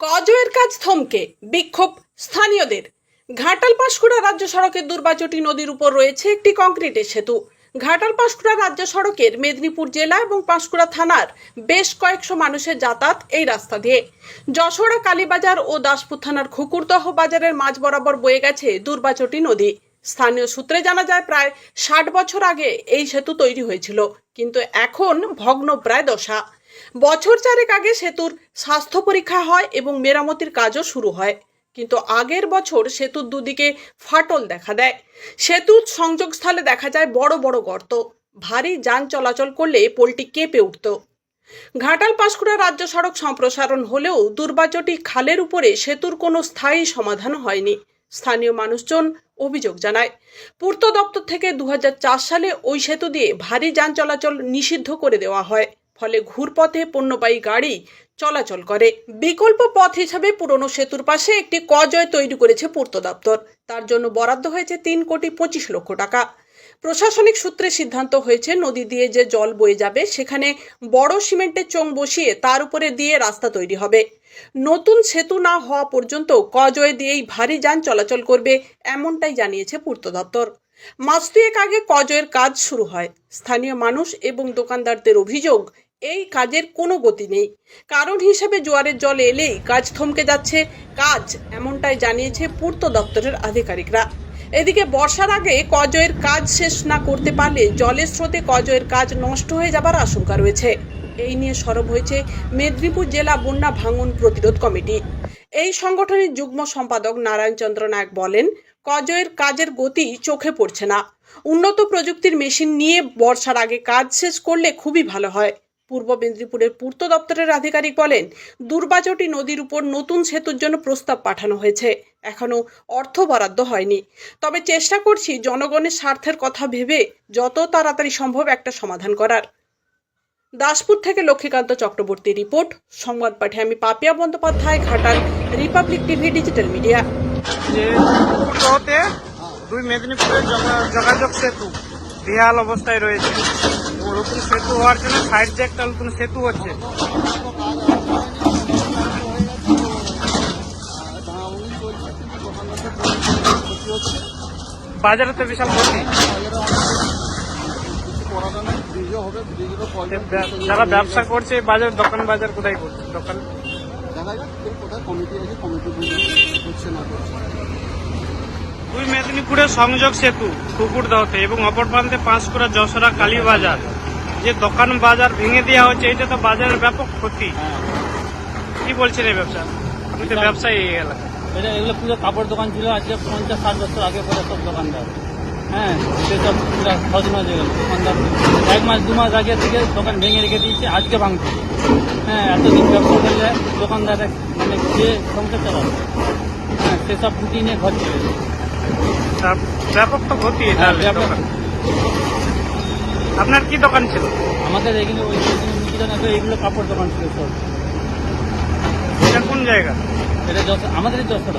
কজয়ের কাজ থমকে, বিক্ষোভ স্থানীয়দের। ঘাটাল পাঁশকুড়া রাজ্য সড়কের দুর্বাচটি নদীর উপর রয়েছে একটি কংক্রিটের সেতু। ঘাটাল পাঁশকুড়া রাজ্য সড়কের মেদিনীপুর জেলা এবং পাঁশকুড়া থানার বেশ কয়েকশো মানুষের যাতায়াত এই রাস্তা দিয়ে। যশোড়া কালীবাজার ও দাসপুর থানার খুকুরদহ বাজারের মাঝ বরাবর বয়ে গেছে দুর্বাচটি নদী। স্থানীয় সূত্রে জানা যায়, প্রায় ষাট বছর আগে এই সেতু তৈরি হয়েছিল, কিন্তু এখন ভগ্ন প্রায় দশা। বছর চারেক আগে সেতুর স্বাস্থ্য পরীক্ষা হয় এবং মেরামতির কাজও শুরু হয়। কিন্তু আগের বছর সেতুর দুদিকে ফাটল দেখা দেয়। সেতুর সংযোগস্থলে দেখা যায় বড় বড় গর্ত। ভারী যান চলাচল করলে পোলটি কেঁপে উঠত। ঘাটাল পাঁশকুড়া রাজ্য সড়ক সম্প্রসারণ হলেও দুর্বাচটি খালের উপরে সেতুর কোনো স্থায়ী সমাধান হয়নি, স্থানীয় মানুষজন অভিযোগ জানায়। পূর্ত দপ্তর থেকে দু হাজার চার সালে ওই সেতু দিয়ে ভারী যান চলাচল নিষিদ্ধ করে দেওয়া হয়। ফলে ঘুরপথে পণ্যবাহী গাড়ি চলাচল করে। বিকল্প পথ হিসাবে পুরনো সেতুর পাশে একটি কজয় তৈরি করেছে পূর্ত দপ্তর। তার জন্য বরাদ্দ হয়েছে তিন কোটি পঁচিশ লক্ষ টাকা। প্রশাসনিক সূত্রে সিদ্ধান্ত হয়েছে, নদী দিয়ে যে জল বয়ে যাবে, সেখানে বড় সিমেন্টের চোং বসিয়ে তার উপরে দিয়ে রাস্তা তৈরি হবে। নতুন সেতু না হওয়া পর্যন্ত কজয়ে দিয়েই ভারী যান চলাচল করবে, এমনটাই জানিয়েছে পূর্ত দপ্তর। মাস দুয়েক আগে কজয়ের কাজ শুরু হয়। স্থানীয় মানুষ এবং দোকানদারদের অভিযোগ এই কাজের কোনো গতি নেই। কারণ হিসেবে জোয়ারের জল এলেই কাজ থমকে যাচ্ছে। কাজ এমনটাই জানিয়েছে পূর্ত দপ্তরের আধিকারিকরা। এদিকে বর্ষার আগে কজয়ের কাজ শেষ না করতে পারলে জলের স্রোতে কজয়ের কাজ নষ্ট হয়ে যাবার আশঙ্কা রয়েছে। এই নিয়ে সরব হয়েছে মেদিনীপুর জেলা বন্যা ভাঙন প্রতিরোধ কমিটি। এই সংগঠনের যুগ্ম সম্পাদক নারায়ণ চন্দ্র নায়ক বলেন, কজয়ের কাজের গতি চোখে পড়ছে না। উন্নত প্রযুক্তির মেশিন নিয়ে বর্ষার আগে কাজ শেষ করলে খুবই ভালো হয়। পূর্ব মেদিনীপুরের পূর্ত দপ্তরের আধিকারিক বলেন দুর্বাচটি নদীর উপর নতুন সেতুর জন্য প্রস্তাব পাঠানো হয়েছে। এখনও অর্থ বরাদ্দ হয়নি। তবে চেষ্টা করছি জনগণের স্বার্থের কথা ভেবে যত তাড়াতাড়ি সম্ভব একটা সমাধান করার। দাসপুর থেকে লক্ষ্মীকান্ত চক্রবর্তী রিপোর্ট। সংবাদ পাঠে আমি Papia Bandyopadhyay, Ghatal, Republic TV, digital media. দুই মেদিনীপুরের যোগাযোগ সেতু, বেহাল অবস্থায় রয়েছে। নতুন সেতু হওয়ার জন্য সাইড দিয়ে একটা নতুন সেতু হচ্ছে। বাজারে তো বিশাল ক্ষতি। যারা ব্যবসা করছে বাজার, দোকান বাজার কোথায় করছে? দোকান দুই মেদিনীপুরের সংযোগ সেতু কুকুরদহতে এবং অপর প্রান্তে পাঁশকুড়া, যশোরা, কালীবাজার। যে দোকান বাজার ভেঙে দেওয়া হচ্ছে এটা তো বাজারের ব্যাপক ক্ষতি। কি বলছেন এই ব্যবসা? আপনি তো ব্যবসায়ী এই এলাকা এটা এগুলো পুরো কাপড় দোকান ছিল আজকে পঞ্চাশ ষাট বছর আগে পরে সব দোকানদার হ্যাঁ সেসব খরচ হয়ে গেল দোকানদার। এক মাস দু মাস আগে থেকে দোকান ভেঙে রেখে দিয়েছে আজকে ভাঙছে। হ্যাঁ এতদিন ব্যবসা করলে দোকানদার মানে যে সংসার চালাবে হ্যাঁ সেসব পুঁটি নিয়ে ঘর চলে। ব্যাপক তো ক্ষতি হ্যাঁ, ব্যাপক। আপনার কি দোকান ছিল? আমাদের এখানে ওই মুচিদান এগুলো কাপড় দোকান ছিল সব। এটা কোন জায়গা? এটা যশ আমাদেরই যশোর